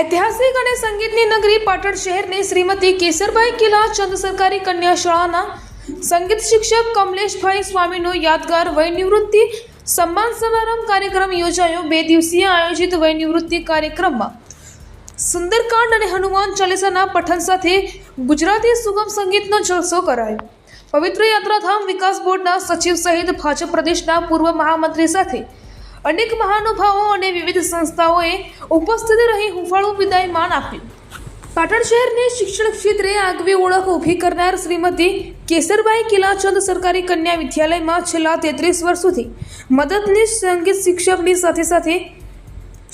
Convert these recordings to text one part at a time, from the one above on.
ઐતિહાસિક અને સંગીતની નગરી પાટણ શહેરની શ્રીમતી કેસરભાઈ કિલા ચંદ સરકારી કન્યા શાળાના સંગીત શિક્ષક કમલેશભાઈ સ્વામીનો યાદગાર વયનિવૃત્તિ સન્માન સમારંભ કાર્યક્રમ યોજાયો. બે દિવસીય આયોજિત વયનિવૃત્તિ કાર્યક્રમમાં સુંદરકાંડ અને હનુમાન ચાલીસાના પઠન સાથે ગુજરાતી સુગમ સંગીતનો જલસો કરાયો. પવિત્ર યાત્રાધામ વિકાસ બોર્ડના સચિવ સહિત ભાજપ પ્રદેશના પૂર્વ મહામંત્રી સાથે અનેક મહાનુભાવો અને વિવિધ સંસ્થાઓએ ઉપસ્થિત રહી હુંફાળું વિદાયમાન આપ્યું. પાટણ શહેરની શિક્ષણ ક્ષેત્રે આગવી ઓળખ ઊભી કરનાર શ્રીમતી કેસરબાઈ કિલાચંદ સરકારી કન્યા વિદ્યાલયમાં છેલ્લા તેત્રીસ વર્ષ સુધી મદદનીશ સંગીત શિક્ષકની સાથે સાથે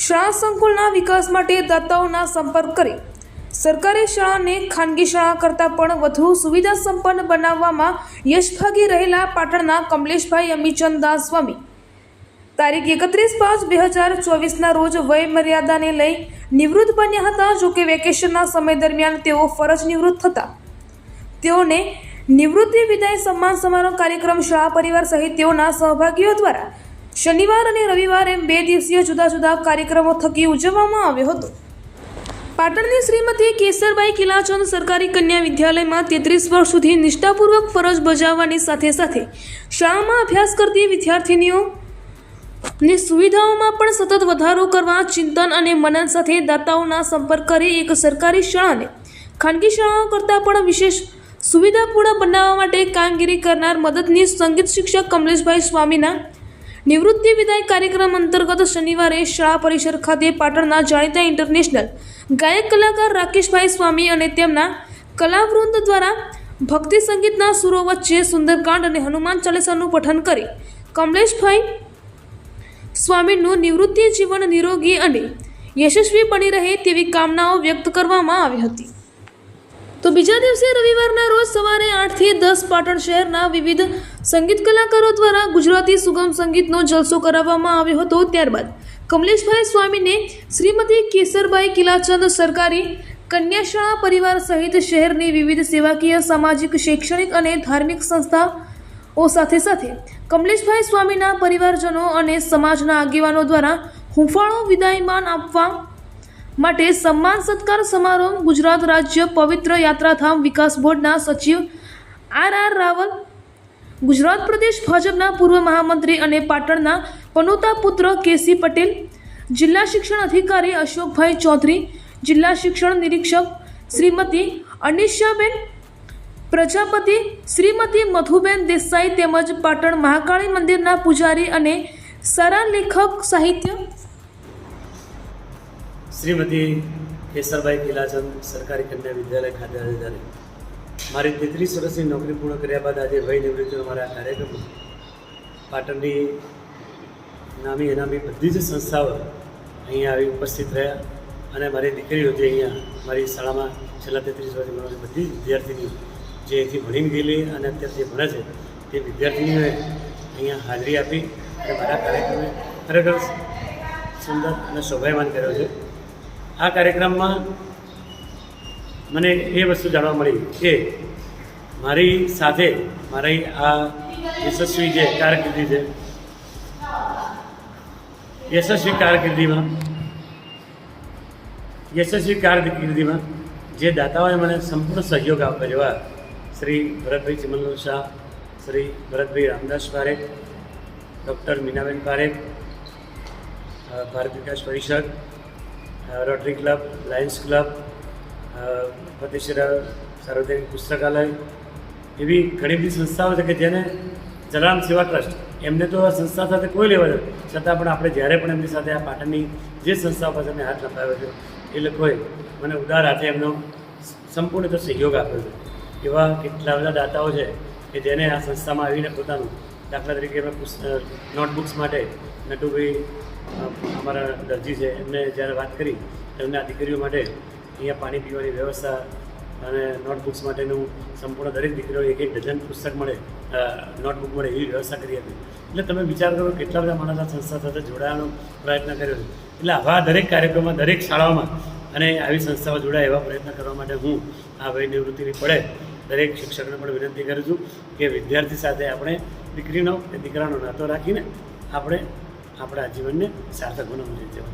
શાળા સંકુલના વિકાસ માટે દાતાઓના સંપર્ક કરી. સરકારી શાળાને ખાનગી શાળા કરતાં પણ વધુ સુવિધા સંપન્ન બનાવવામાં યશભાગી રહેલા પાટણના કમલેશભાઈ અમીચંદ દાસ સ્વામી તારીખ એકત્રીસ પાંચ બે હજાર ચોવીસના રોજ વય મર્યાદાને લઈ નિવૃત્ત બન્યા હતા. જોકે વેકેશનના સમય દરમિયાન તેઓ ફરજ નિવૃત્ત હતા તેઓને નિવૃત્તિ વિદાય સન્માન સમારોહ કાર્યક્રમ શાળા પરિવાર સહિત તેઓના સહભાગીઓ દ્વારા શનિવાર અને રવિવાર એમ બે દિવસીય જુદા જુદા કાર્યક્રમો થકી ઉજવવામાં આવ્યો હતો. પાટણની શ્રીમતી કેસરબાઈ કિલાચંદ સરકારી કન્યા વિદ્યાલયમાં તેત્રીસ વર્ષ સુધી નિષ્ઠાપૂર્વક ફરજ બજાવવાની સાથે સાથે શાળામાં અભ્યાસ કરતી વિદ્યાર્થીનીઓ ની સુવિધાઓમાં પણ સતત વધારો કરવા ચિંતન અને મનન સાથે દાતાઓના સંપર્ક કરી એક સરકારી શાળાને. ખાનગી શાળાઓ કરતાં પણ વિશેષ સુવિધાપૂર્ણ બનાવવા માટે કામગીરી કરનાર મદદનીશ સંગીત શિક્ષક કમલેશભાઈ સ્વામીના નિવૃત્તિ વિદાય કાર્યક્રમ અંતર્ગત શનિવારે શાળા પરિસર ખાતે પાટણના જાણીતા ઇન્ટરનેશનલ ગાયક કલાકાર રાકેશભાઈ સ્વામી અને તેમના કલાવૃંદ દ્વારા ભક્તિ સંગીતના સુરો વચ્ચે સુંદરકાંડ અને હનુમાન ચાલીસાનું પઠન કરી કમલેશભાઈ સ્વામીનું નિવૃત્તિ જીવન નિરોગી અને યશસ્વી બની રહે તેવી કામનાઓ વ્યક્ત કરવામાં આવી હતી. તો બીજા દિવસે રવિવારના રોજ સવારે આઠથી દસ પાટણ શહેરના વિવિધ સંગીત કલાકારો દ્વારા ગુજરાતી સુગમ સંગીતનો જલસો કરાવવામાં આવ્યો હતો. ત્યારબાદ કમલેશભાઈ સ્વામીને શ્રીમતી કેસરબાઈ કિલાચંદ સરકારી કન્યાશાળા પરિવાર સહિત શહેરની વિવિધ સેવાકીય, સામાજિક, શૈક્ષણિક અને ધાર્મિક સંસ્થાઓ સાથે સાથે કમલેશભાઈ સ્વામીના પરિવારજનો અને સમાજના આગેવાનો દ્વારા હુંફાળો વિદાયમાન આપવા માટે સન્માન સત્કાર સમારોહ ગુજરાત રાજ્ય પવિત્ર યાત્રાધામ વિકાસ બોર્ડના સચિવ આર આર રાવલ, ગુજરાત પ્રદેશ ભાજપના પૂર્વ મહામંત્રી અને પાટણના પનોતા પુત્ર કેસી પટેલ, જિલ્લા શિક્ષણ અધિકારી અશોકભાઈ ચૌધરી, જિલ્લા શિક્ષણ નિરીક્ષક શ્રીમતી અનિશાબેન પ્રજાપતિ શ્રીમતી મધુબેન દેસાઈ તેમજ પાટણ મહાકાળી મંદિરના પૂજારી અને સારા લેખક સાહિત્ય શ્રીમતી કેસરભાઈ કિલાચંદ સરકારી કન્યા વિદ્યાલય ખાતે આધારે મારી તેત્રીસ વર્ષની નોકરી પૂર્ણ કર્યા બાદ આજે વય નિવૃત્તિનો મારા કાર્યક્રમ પાટણની નામી અનામી બધી જ સંસ્થાઓ અહીંયા આવી ઉપસ્થિત રહ્યા અને મારી દીકરીઓ જે અહીંયા મારી શાળામાં છેલ્લા તેત્રીસ વર્ષથી બધી જ વિદ્યાર્થીનીઓ જે અહીંથી ભણીને ગયેલી અને અત્યારે જે ભણે છે, તે વિદ્યાર્થીઓએ અહીંયા હાજરી આપી અને મારા કાર્યક્રમે ખરેખર સુંદર અને શોભાયમાન કર્યો છે. આ કાર્યક્રમમાં મને એ વસ્તુ જાણવા મળી કે મારી સાથે મારી આ યશસ્વી જે કારકિર્દી છે, યશસ્વી કારકિર્દીમાં યશસ્વી કારકિર્દીમાં જે દાતાઓએ મને સંપૂર્ણ સહયોગ આપ્યો એવા Shri Bharatbhai Chimanlal Shah Shri Bharatbhai Ramdas Parekh doctor Minaben Parekh Bharat Vikas Parishad Rotary Club Lions Club અ, ફતેશ્વર સાર્વજનિક પુસ્તકાલય એવી ઘણી બધી સંસ્થાઓ છે કે જેને જલારામ સેવા ટ્રસ્ટ એમને તો આ સંસ્થા સાથે કોઈ લેવા દે છતાં પણ આપણે જ્યારે પણ એમની સાથે આ પાટણની જે સંસ્થાઓ પાસે મેં હાથ લંબાવ્યો છે એ લોકોએ મને ઉદાર હાથે એમનો સંપૂર્ણ રીતે સહયોગ આપ્યો છે. એવા કેટલા બધા દાતાઓ છે કે જેને આ સંસ્થામાં આવીને પોતાનું દાખલા તરીકે અમે નોટબુક્સ માટે નટુભાઈ અમારા દરજી છે, એમને જ્યારે વાત કરી એમને આ દીકરીઓ માટે અહીંયા પાણી પીવાની વ્યવસ્થા અને નોટબુક્સ માટેનું સંપૂર્ણ દરેક દીકરીઓ એક એક ડઝન પુસ્તક મળે નોટબુક મળે એવી વ્યવસ્થા કરી હતી એટલે તમે વિચાર કરો કેટલા બધા માણસ આ સંસ્થા સાથે જોડાવાનો પ્રયત્ન કર્યો એટલે આવા દરેક કાર્યક્રમમાં, દરેક શાળાઓમાં અને આવી સંસ્થાઓ જોડાય એવા પ્રયત્ન કરવા માટે હું આ વય નિવૃત્તિની પડે દરેક શિક્ષકને પણ વિનંતી કરું છું કે વિદ્યાર્થી સાથે આપણે દીકરીનો કે દીકરાનો નાતો રાખીને આપણે આપણા જીવનને સાર્થક બનાવવું જોઈએ.